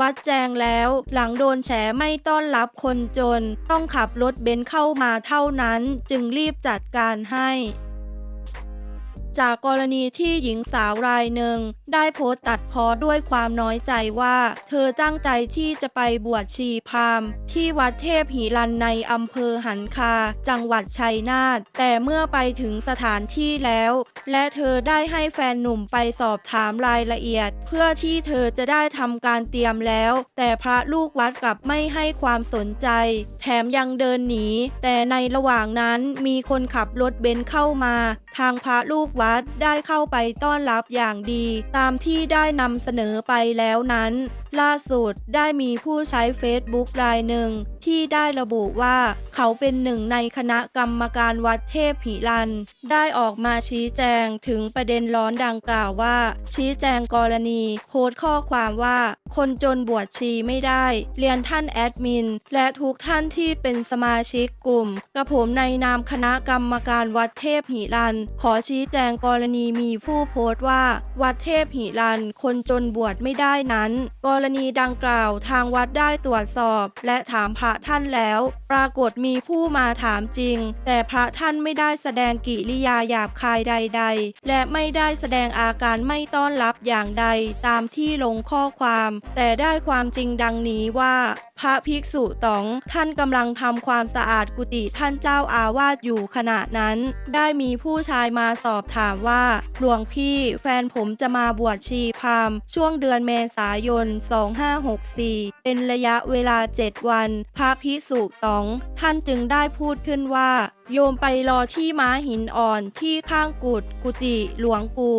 วัดแจงแล้ว หลังโดนแฉไม่ต้อนรับคนจน ต้องขับรถเบนซ์เข้ามาเท่านั้น จึงรีบจัดการให้ จากกรณีที่หญิงสาวรายหนึ่ง ได้โพสต์ตัดพ้อด้วยความน้อยใจว่า เธอตั้งใจที่จะไปบวชชีพราหมณ์ที่วัดเทพหิรันในอำเภอหันคา จังหวัดชัยนาทแต่เมื่อไปถึงสถานที่แล้ว และเธอได้ให้แฟนหนุ่มไปสอบถามรายละเอียด เพื่อที่เธอจะได้ทำการเตรียมแล้ว แต่พระลูกวัดกลับไม่ให้ความสนใจ แถมยังเดินหนี แต่ในระหว่างนั้นมีคนขับรถเบนซ์เข้ามาทางพระลูกวัดได้เข้าไปต้อนรับอย่างดี ตามที่ได้นำเสนอไปแล้วนั้นล่าสุดได้มีผู้ใช้เฟซบุ๊กรายหนึ่ง ที่ได้ระบุว่า เขาเป็นหนึ่งในคณะกรรมการวัดเทพหิรัน ได้ออกมาชี้แจงถึงประเด็นร้อนดังกล่าวว่า ชี้แจงกรณี โพสต์ข้อความว่า คนจนบวชชีไม่ได้ เรียนท่านแอดมิน และทุกท่านที่เป็นสมาชิกกลุ่ม กระผมในนามคณะกรรมการวัดเทพหิรัน ขอชี้แจงกรณีมีผู้โพสต์ว่า วัดเทพหิรัน คนจนบวชไม่ได้นั้นกรรณีดังกล่าวทางวัดได้ตรวจสอบ และถามพระท่านแล้ว ปรากฏมีผู้มาถามจริง แต่พระท่านไม่ได้แสดงกิริยาหยาบคายใด ๆ และไม่ได้แสดงอาการไม่ต้อนรับอย่างใดตามที่ลงข้อความ แต่ได้ความจริงดังนี้ว่า พระภิกษุตองท่านกำลังทำความสะอาดกุฏิท่านเจ้าอาวาสอยู่ขณะนั้น ได้มีผู้ชายมาสอบถามว่าหลวงพี่แฟนผมจะมาบวชชีพราหมณ์ช่วงเดือนเมษายน2564 เป็นระยะเวลา 7 วัน พระพิสุตองท่านจึงได้พูดขึ้นว่า โยมไปรอที่ม้าหินอ่อนที่ข้างกุดกุฏิหลวงปู่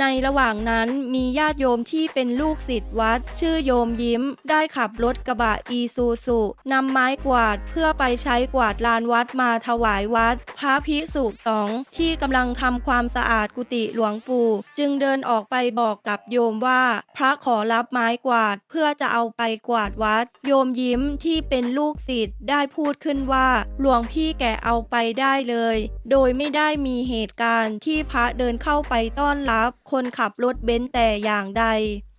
ในระหว่างนั้นมีญาติโยมที่เป็นลูกศิษย์วัด ชื่อโยมยิ้ม ได้ขับรถกระบะอีซูซุนำไม้กวาดเพื่อไปใช้กวาดลานวัดมาถวายวัด พระภิกษุตองที่กำลังทำความสะอาดกุฏิหลวงปู่ จึงเดินออกไปบอกกับโยมว่า พระขอรับไม้กวาดเพื่อจะเอาไปกวาดวัด โยมยิ้มที่เป็นลูกศิษย์ได้พูดขึ้นว่า หลวงพี่แกเอาไปได้เลย โดยไม่ได้มีเหตุการณ์ที่พระเดินเข้าไปต้อนรับคนขับรถเบนซ์แต่อย่างใด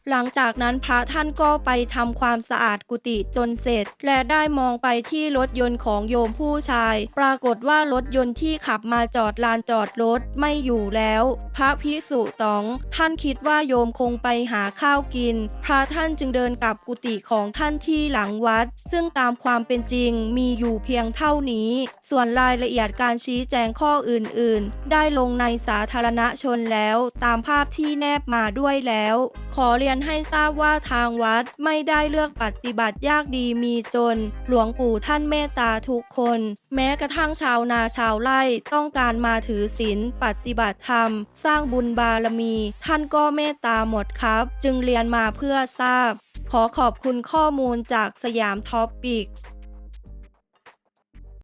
หลังจากนั้นพระท่านก็ไปทำความสะอาดกุฏิจนเสร็จ และได้มองไปที่รถยนต์ของโยมผู้ชาย ปรากฏว่ารถยนต์ที่ขับมาจอดลานจอดรถไม่อยู่แล้ว พระพิสุตอง ท่านคิดว่าโยมคงไปหาข้าวกิน พระท่านจึงเดินกลับกุฏิของท่านที่หลังวัด ซึ่งตามความเป็นจริงมีอยู่เพียงเท่านี้ ส่วนรายละเอียดการชี้แจงข้ออื่นๆ ได้ลงในสาธารณชนแล้ว ตามภาพที่แนบมาด้วยแล้ว ขอเรียนให้ทราบว่าทางวัดไม่ได้เลือกปฏิบัติยากดีมีจน หลวงปู่ท่านเมตตาทุกคน แม้กระทั่งชาวนาชาวไร่ต้องการมาถือศีลปฏิบัติธรรม สร้างบุญบารมี ท่านก็เมตตาหมดครับ จึงเรียนมาเพื่อทราบ ขอขอบคุณข้อมูลจากสยามท็อปปิก